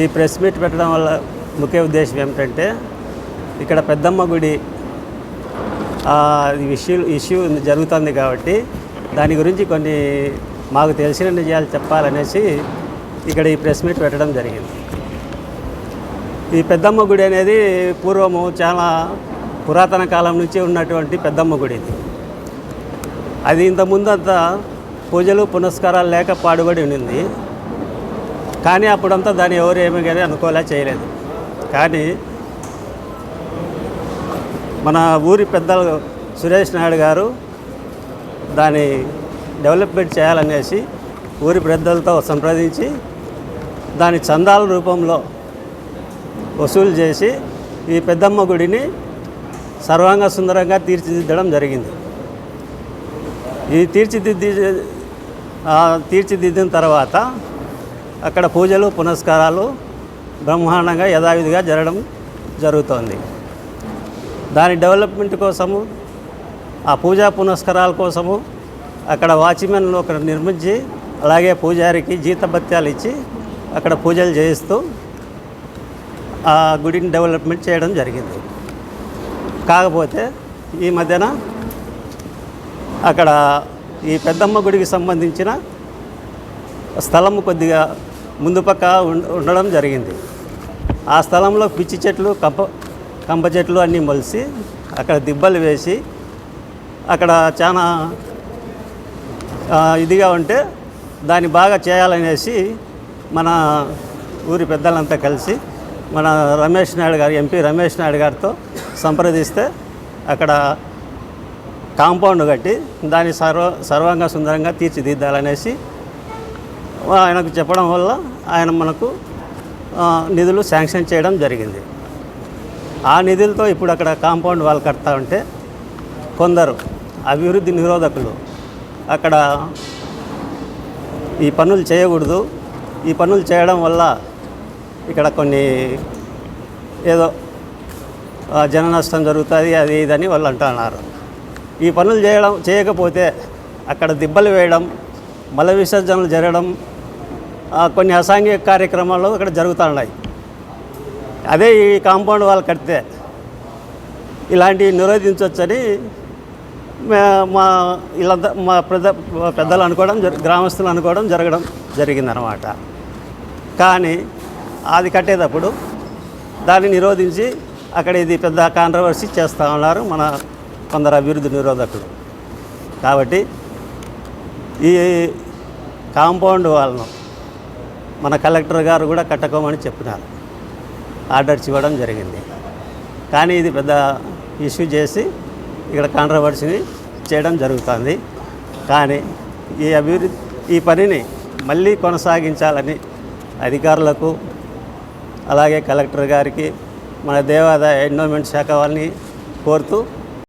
ఈ press meet పెట్టడం వల్ల ముఖ్య ఉద్దేశం ఏమిటంటే ఇక్కడ పెద్దమ్మ గుడి ఇష్యూ ఇష్యూ జరుగుతుంది కాబట్టి దాని గురించి కొన్ని మాకు తెలిసిన నిజాలు చెప్పాలనేసి ఇక్కడ ఈ ప్రెస్ మీట్ పెట్టడం జరిగింది. ఈ పెద్దమ్మ గుడి అనేది పూర్వము చాలా పురాతన కాలం నుంచి ఉన్నటువంటి పెద్దమ్మ గుడి ఇది. అది ఇంతకుముందు అంతా పూజలు పునస్కారాలు లేక పాడుబడి ఉండింది. కానీ అప్పుడంతా దాన్ని ఎవరు ఏమి కానీ అనుకోలే చేయలేదు. కానీ మన ఊరి పెద్దలు సురేష్ నాయుడు గారు దాన్ని డెవలప్మెంట్ చేయాలనేసి ఊరి పెద్దలతో సంప్రదించి దాని చందాల రూపంలో వసూలు చేసి ఈ పెద్దమ్మ గుడిని సర్వాంగ సుందరంగా తీర్చిదిద్దడం జరిగింది. ఈ తీర్చిదిద్ది తీర్చిదిద్దిన తర్వాత అక్కడ పూజలు పునస్కారాలు బ్రహ్మాండంగా యథావిధిగా జరగడం జరుగుతోంది. దాని డెవలప్మెంట్ కోసము ఆ పూజా పునస్కారాల కోసము అక్కడ వాచ్మెన్ ఒకరు నిర్మించి అలాగే పూజారికి జీతభత్యాలు ఇచ్చి అక్కడ పూజలు చేయిస్తూ ఆ గుడిని డెవలప్మెంట్ చేయడం జరిగింది. కాకపోతే ఈ మధ్యన అక్కడ ఈ పెద్దమ్మ గుడికి సంబంధించిన స్థలం కొద్దిగా ముందు పక్క ఉండడం జరిగింది. ఆ స్థలంలో పిచ్చి చెట్లు కంప కంప చెట్లు అన్నీ మొలిసి అక్కడ దిబ్బలు వేసి అక్కడ చాలా ఇదిగా ఉంటే దాన్ని బాగా చేయాలనేసి మన ఊరి పెద్దలంతా కలిసి మన రమేష్ నాయుడు గారు ఎంపీ రమేష్ నాయుడు గారితో సంప్రదిస్తే అక్కడ కాంపౌండ్ కట్టి దాన్ని సర్వ సర్వంగా సుందరంగా తీర్చిదిద్దాలనేసి ఆయనకు చెప్పడం వల్ల ఆయన మనకు నిధులు శాంక్షన్ చేయడం జరిగింది. ఆ నిధులతో ఇప్పుడు అక్కడ కాంపౌండ్ వాళ్ళు కడతా ఉంటే కొందరు అభివృద్ధి నిరోధకులు అక్కడ ఈ పనులు చేయకూడదు. ఈ పనులు చేయడం వల్ల ఇక్కడ కొన్ని ఏదో జన నష్టం జరుగుతుంది అది ఇదని వాళ్ళు అంటున్నారు. ఈ పనులు చేయడం చేయకపోతే అక్కడ దిబ్బలు వేయడం మల విసర్జనలు జరగడం కొన్ని అసాంఘిక కార్యక్రమాలు అక్కడ జరుగుతున్నాయి అదే ఈ కాంపౌండ్ వాళ్ళు కడితే ఇలాంటివి నిరోధించవచ్చని మా ఇలా మా పెద్ద పెద్దలు అనుకోవడం గ్రామస్తులు అనుకోవడం జరగడం జరిగిందనమాట కానీ అది కట్టేటప్పుడు దాన్ని నిరోధించి అక్కడ ఇది పెద్ద కాంట్రవర్సీ చేస్తూ ఉన్నారు మన కొందరు అభివృద్ధి నిరోధకులు. కాబట్టి ఈ కాంపౌండ్ వాళ్ళను మన కలెక్టర్ గారు కూడా కట్టుకోమని చెప్పినారు. ఆర్డర్స్ ఇవ్వడం జరిగింది. కానీ ఇది పెద్ద ఇష్యూ చేసి ఇక్కడ కాంట్రవర్సీని చేయడం జరుగుతుంది. కానీ ఈ అభివృద్ధి ఈ పనిని మళ్ళీ కొనసాగించాలని అధికారులకు అలాగే కలెక్టర్ గారికి మన దేవాదాయ ఎండోమెంట్ శాఖ వాళ్ళని కోరుతూ